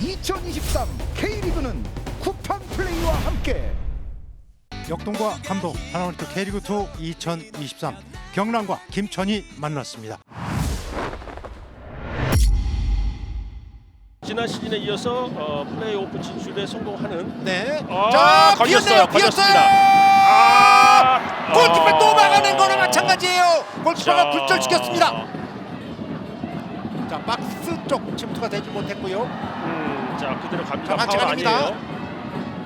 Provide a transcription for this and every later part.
2023 K리그는 쿠팡 플레이와 함께 역동과 감독 하나원투 K리그2 2023 경남과 김천이 만났습니다. 지난 시즌에 이어서 어, 플레이오프 진출에 성공하는 네. 아, 자. 비었어요. 걸렸습니다. 아! 골키퍼 어. 또 막아낸 거나 마찬가지예요. 골키퍼가 자, 굴절시켰습니다. 자, 박스 쪽 침투가 되지 못했고요. 음, 자 그대로 갑니다. 파울. 아니에요.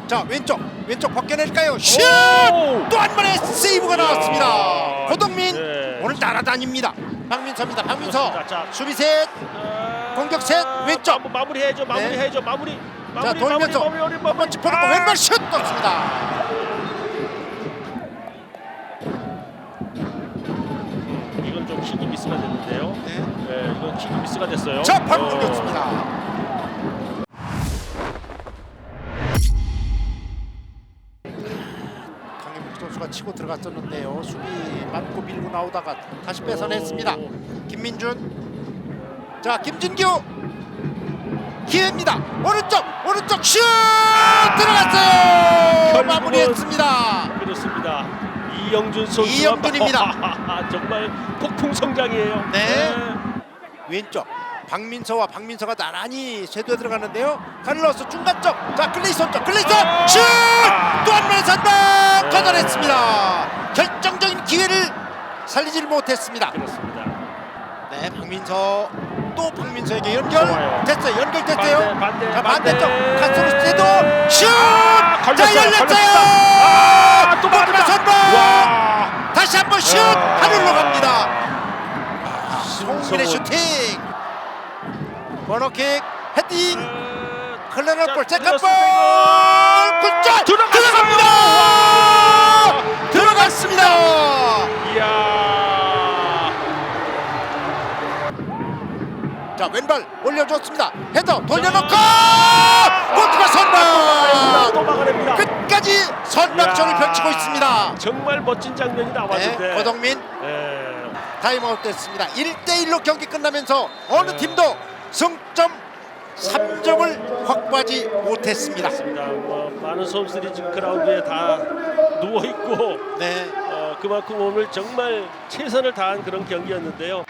자, 왼쪽. 왼쪽 벗겨낼까요? 슛! 오! 또 한 번의 세이브가 나왔습니다. 고동민 네. 오늘 날아다닙니다. 박민서입니다. 박민서 그렇습니다. 자, 수비 셋. 아, 공격 셋, 왼쪽. 마무, 마무리해야죠. 마무리해야죠. 마무리. 자, 마무리, 돌면서 마무리, 마무리, 마무리, 한번 짚어놓고 아! 왼발 슛 넣습니다. 미스가 됐는데요. 네. 네, 이건 킥이 미스가 됐어요. 자, 바로 어. 넘겼습니다. 강민국 선수가 치고 들어갔었는데요. 수비 맞고 밀고 나오다가 다시 뺏어냈습니다. 김민준. 자, 김진규. 기회입니다. 오른쪽, 오른쪽 슛 들어갔어요. 결국은 마무리했습니다. 그렇습니다. 이영준 선수 이영준입니다. 정말 폭풍 성장이에요. 네. 왼쪽 박민서와 박민서가 나란히 쇄도에 들어가는데요. 카를로스 중간 쪽. 자 클레이선 쪽. 클레이선 아! 슛! 아! 또한 번의 선방 네. 걷어냈습니다. 결정적인 기회를 살리질 못했습니다. 그렇습니다. 네, 박민서 또 박민서에게 연결 좋아요. 됐어요. 연결 됐어요. 반대, 반대, 자 반대. 반대쪽 카스로 쇄도 슛! 아, 자 걸렸어요, 열렸어요. 아, 또 맞았다. 선방. 송민의 송성훈. 슈팅 번호킥 헤딩 어, 클레너 자, 볼 세컨볼 들어갔습니다. 들어갔어요. 들어갑니다 들어갔습니다 이야. 자 왼발 올려줬습니다 헤더 돌려놓고 자. 골키퍼 선방. 끝까지 선방전을. 펼치고 있습니다 정말 멋진 장면이 나왔는데. 네, 고동민 네. 타임아웃 됐습니다 1대1로 경기 끝나면서 어느 네. 팀도 승점 3점을 확보하지 못했습니다 그렇습니다. 뭐 많은 선수들이 지금 그라운드에 다 누워 있고 네 어, 그만큼 오늘 정말 최선을 다한 그런 경기였는데요.